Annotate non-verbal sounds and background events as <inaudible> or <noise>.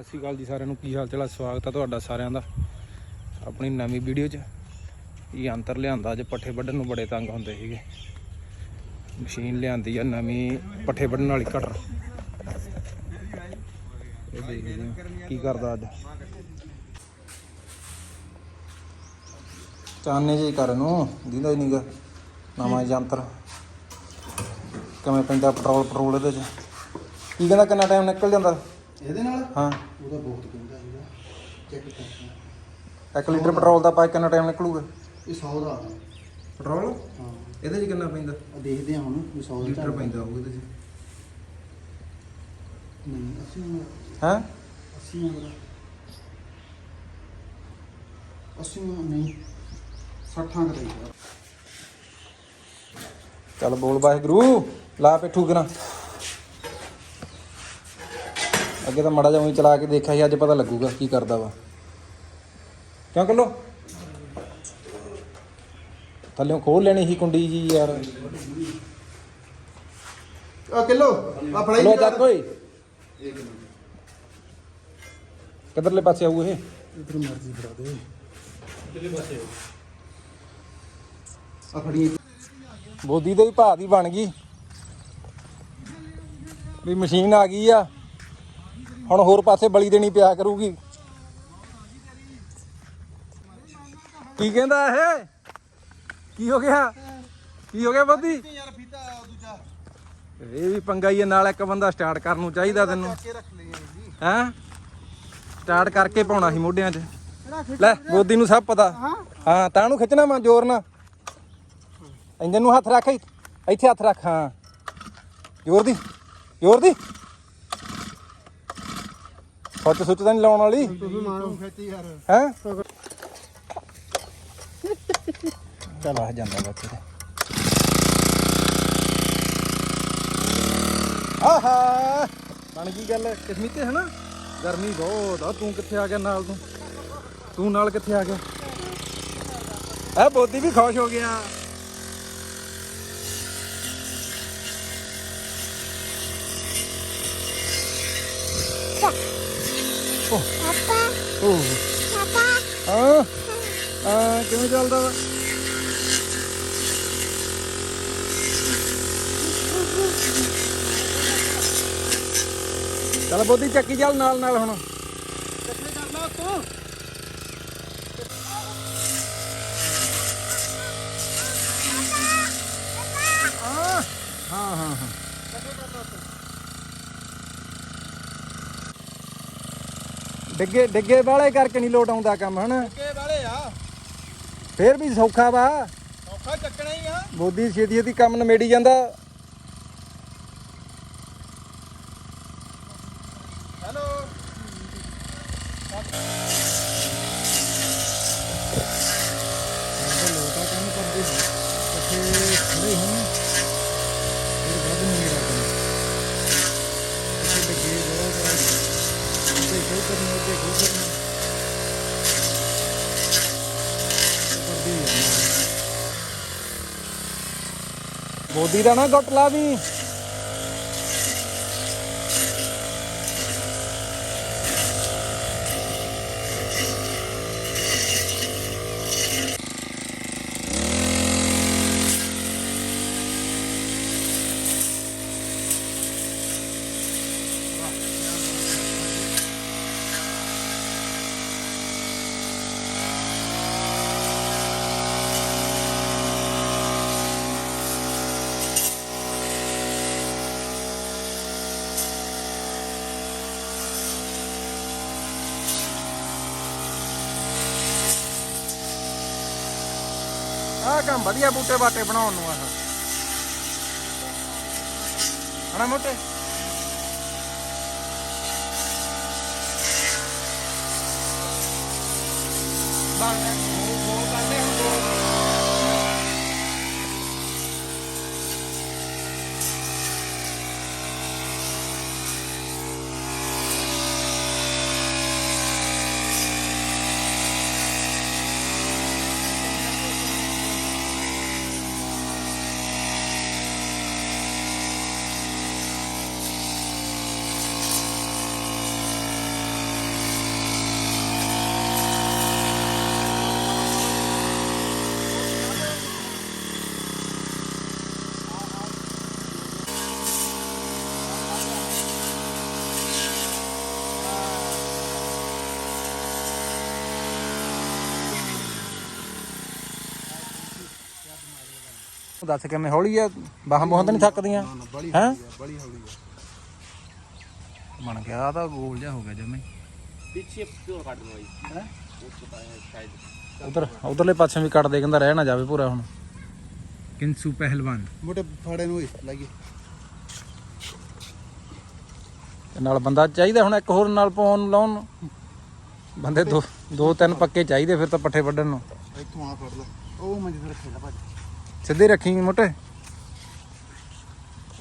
ਸਤਿ ਸ਼੍ਰੀ ਅਕਾਲ ਜੀ ਸਾਰਿਆਂ ਨੂੰ। ਕੀ ਹਾਲ ਚਾਲ ਹੈ ਸਵਾਗਤ ਹੈ ਤੁਹਾਡਾ ਸਾਰਿਆਂ ਦਾ ਆਪਣੀ ਨਵੀਂ ਵੀਡੀਓ 'ਚ। ਇਹ ਅੰਤਰ ਲਿਆਂਦਾ, ਅੱਜ ਪੱਠੇ ਵੱਢਣ ਨੂੰ ਬੜੇ ਤੰਗ ਹੁੰਦੇ ਸੀਗੇ। ਮਸ਼ੀਨ ਲਿਆਂਦੀ ਆ ਨਵੀਂ, ਪੱਠੇ ਵੱਢਣ ਵਾਲੀ ਕਟਰ। ਇਹ ਦੇਖਦੇ ਹਾਂ ਕੀ ਕਰਦਾ ਅੱਜ। ਚਾਨਣੇ ਜੀ ਕਰ ਨੂੰ ਦਿੰਦਾ ਹੀ ਨਹੀਂਗਾ ਨਵਾਂ ਯੰਤਰ ਕਿਵੇਂ ਪੈਂਦਾ ਪੈਟਰੋਲ ਪੈਟਰੋਲ ਇਹਦੇ 'ਚ। ਕੀ ਕਹਿੰਦਾ, ਕਿੰਨਾ ਟਾਈਮ ਨਿਕਲ ਜਾਂਦਾ? ਇਹਦੇ ਨਾਲ? ਹਾਂ। ਉਹਦਾ ਬਹੁਤ ਕਹਿੰਦਾ ਹੈਗਾ। ਚੈੱਕ ਕਰ 1 ਲੀਟਰ ਪੈਟਰੋਲ ਦਾ ਪਾਈਪ ਕਿੰਨਾ ਟਾਈਮ ਨਿਕਲੂਗਾ? ਇਹ 100 ਦਾ ਆ। ਪੈਟਰੋਲ? ਹਾਂ। ਇਹਦੇ 'ਚ ਕਿੰਨਾ ਪੈਂਦਾ? ਆ ਦੇਖਦੇ ਹਾਂ ਹੁਣ ਵੀ 100 ਦਾ ਲੀਟਰ ਪੈਂਦਾ ਹੋਊਗਾ ਇਹਦੇ 'ਚ। ਨਹੀਂ 80 ਦਾ ਹੈ? 80 ਦਾ 80 ਦਾ ਨਹੀਂ 60 ਦਾ ਪੈਂਦਾ ਚੱਲ ਬੋਲ ਵਾਹਿਗੁਰੂ ਲਾ ਪਿੱਠੂ ਕਰਾਂ ਅੱਗੇ ਤਾਂ ਮੜਾ ਜਾਉਂ ਚਲਾ ਕੇ ਦੇਖਿਆ ਸੀ ਅੱਜ ਪਤਾ ਲੱਗੂਗਾ ਕੀ ਕਰਦਾ ਵਾ। ਕਿਉਂ ਕੱਲੋ? ਥੱਲੇੋਂ ਖੋਲ ਲੈਣੀ ਸੀ ਕੁੰਡੀ ਜੀ ਯਾਰ। ਆ ਕਿਲੋ ਆ ਫੜਾਈ ਚਲੋ ਚੱਕ ਓਏ। ਕਿੱਧਰਲੇ ਪਾਸੇ ਆਊ ਇਹ? ਇਧਰ ਮਰਜ਼ੀ ਫੜਾ ਦੇ। ਆ ਫੜੀ ਬੋਦੀ ਦੇ ਵੀ ਭਾਅ ਦੀ ਬਣ ਗਈ। ਵੀ ਮਸ਼ੀਨ ਆ ਗਈ ਆ। ਹੁਣ ਹੋਰ ਪਾਸੇ ਬਲੀ ਦੇਣੀ ਪਿਆ ਕਰੂਗੀ। ਕੀ ਕਹਿੰਦਾ ਇਹ? ਕੀ ਹੋ ਗਿਆ? ਕੀ ਹੋ ਗਿਆ ਬੋਦੀ? ਯਾਰ ਫੀਤਾ ਦੂਜਾ ਇਹ ਵੀ ਪੰਗਾ ਹੀ ਆ, ਨਾਲ ਇੱਕ ਬੰਦਾ ਸਟਾਰਟ ਕਰਨ ਨੂੰ ਚਾਹੀਦਾ ਤੈਨੂੰ। ਹੈਂ? ਸਟਾਰਟ ਕਰਕੇ ਪਾਉਣਾ ਸੀ ਮੋਢਿਆਂ 'ਚ। ਲੈ ਬੋਦੀ ਨੂੰ ਸਭ ਪਤਾ। ਹਾਂ ਤਾਂ ਨੂੰ ਖਿੱਚਣਾ ਮੈਂ ਜ਼ੋਰ ਨਾਲ। ਇੰਜਨ ਨੂੰ ਹੱਥ ਰੱਖ ਇੱਥੇ ਹੱਥ ਰੱਖ ਹਾਂ। ਜ਼ੋਰ ਦੀ ਜ਼ੋਰ ਦੀ। ਸੁੱਚ ਸੁੱਚ ਤਾਂ ਨਹੀਂ ਲਾਉਣ ਵਾਲੀ? ਤੁਸੀਂ ਮਾਰੋ ਖੇਤੀ ਯਾਰ। ਹੈ? <laughs> ਚਲ ਆ ਜਾਂਦਾ ਬੱਚੇ ਤੇ ਆਹਾ! ਬਣ ਗਈ ਗੱਲ। ਕਿਸਮੀਤੇ ਹੈ ਨਾ ਗਰਮੀ ਬਹੁਤ ਆ। ਤੂੰ ਕਿੱਥੇ ਆ ਗਿਆ ਨਾਲ ਤੂੰ? ਤੂੰ ਨਾਲ ਕਿੱਥੇ ਆ ਗਿਆ? ਐ ਬੋਦੀ ਵੀ ਖੁਸ਼ ਹੋ ਗਿਆ। ਓਹ ਪਾਪਾ। ਹਾਂ। ਹਾਂ ਕਿਵੇਂ ਚੱਲਦਾ ਵਾ? ਚੱਲ ਬੋਦੀ ਚੱਕੀ ਚੱਲ ਨਾਲ ਨਾਲ ਹੁਣ ਚੱਕਰੀ ਕਰਨਾ ਤੂੰ ਹਾਂ ਹਾਂ ਹਾਂ ਹਾਂ ਡਿੱਗੇ ਡਿੱਗੇ ਵਾਲੇ ਕਰਕੇ ਨਹੀਂ ਲੋਟ ਆਉਂਦਾ ਕੰਮ ਹਨਾ? ਕੇ ਵਾਲੇ ਆ। ਫੇਰ ਵੀ ਸੌਖਾ ਵਾ। ਔਖਾ ਚੱਕਣਾ ਹੀ ਆ। ਬੋਦੀ ਛੇਤੀ ਛੇਤੀ ਕੰਮ ਨਮੇੜੀ ਜਾਂਦਾ ਹੈਲੋ ਲੋਟਾ ਕੰਮ ਕਰਦੇ ਇਕੱਠੇ ਖੜੇ ਹੋਣ ਫਿਰ ਵੱਧ ਨਹੀਂ ਮੇਰਾ ਕੰਮ ਇੱਥੇ ਲੱਗੇ ਬਹੁਤ ਆ ਤੇ ਕੋਈ ਕਰਨਾ ਤੇ ਕੋਈ ਕਰਨਾ ਉਹ ਕਰਦੀ ਆ ਮੋਦੀ ਦਾ ਨਾ ਗੁੱਟ ਲਾ ਵੀ ਕੰਮ ਵਧੀਆ ਬੂਟੇ ਬਾਟੇ ਬਣਾਉਣ ਨੂੰ ਆਹ ਹਣਾ ਮੋਟੇ? ਬਾਹਰ ਦੱਸ ਕਿਵੇਂ ਹੌਲੀ ਆ? ਬਾਹਾਂ ਬੋਹਾਂ ਤਾਂ ਨਹੀਂ ਥੱਕਦੀਆਂ? ਹੈਂ? ਆ ਬੜੀ ਹੌਲੀ ਆ। ਬਣ ਗਿਆ ਤਾਂ ਗੋਲ ਜਿਹਾ ਹੋ ਗਿਆ ਜਮੇ। ਪਿੱਛੇ ਕਿਉਂ ਕੱਢ ਉਹ ਪਤਾ ਹੈ? ਸ਼ਾਇਦ ਉਧਰ ਉਧਰਲੇ ਪਾਸੇ ਵੀ ਕੱਟ ਦੇ ਕਹਿੰਦਾ ਰਹਿ ਨਾ ਜਾਵੇ ਪੂਰਾ ਹੁਣ। ਕਿੰਸੂ ਪਹਿਲਵਾਨ। ਮੋਟੇ ਫਾੜੇ ਨੂੰ ਹੀ ਲਾਈਏ। ਤੇ ਨਾਲ ਬੰਦਾ ਚਾਹੀਦਾ ਹੁਣ ਇੱਕ ਹੋਰ ਨਾਲ ਪਾਉਣ ਨੂੰ। ਲਾਉਣ ਬੰਦੇ ਦੋ ਦੋ ਤਿੰਨ ਪੱਕੇ ਚਾਹੀਦੇ ਫਿਰ ਤਾਂ ਪੱਠੇ ਵੱਢਣ ਨੂੰ। ਇੱਥੋਂ ਆ ਫੜ ਲਓ ਉਹ ਮੰਜੇ ਤੇ ਰੱਖੇ ਲਾ ਭਾਜੀ। ਸਿੱਧੇ ਰੱਖੀ ਮੋਟੇ?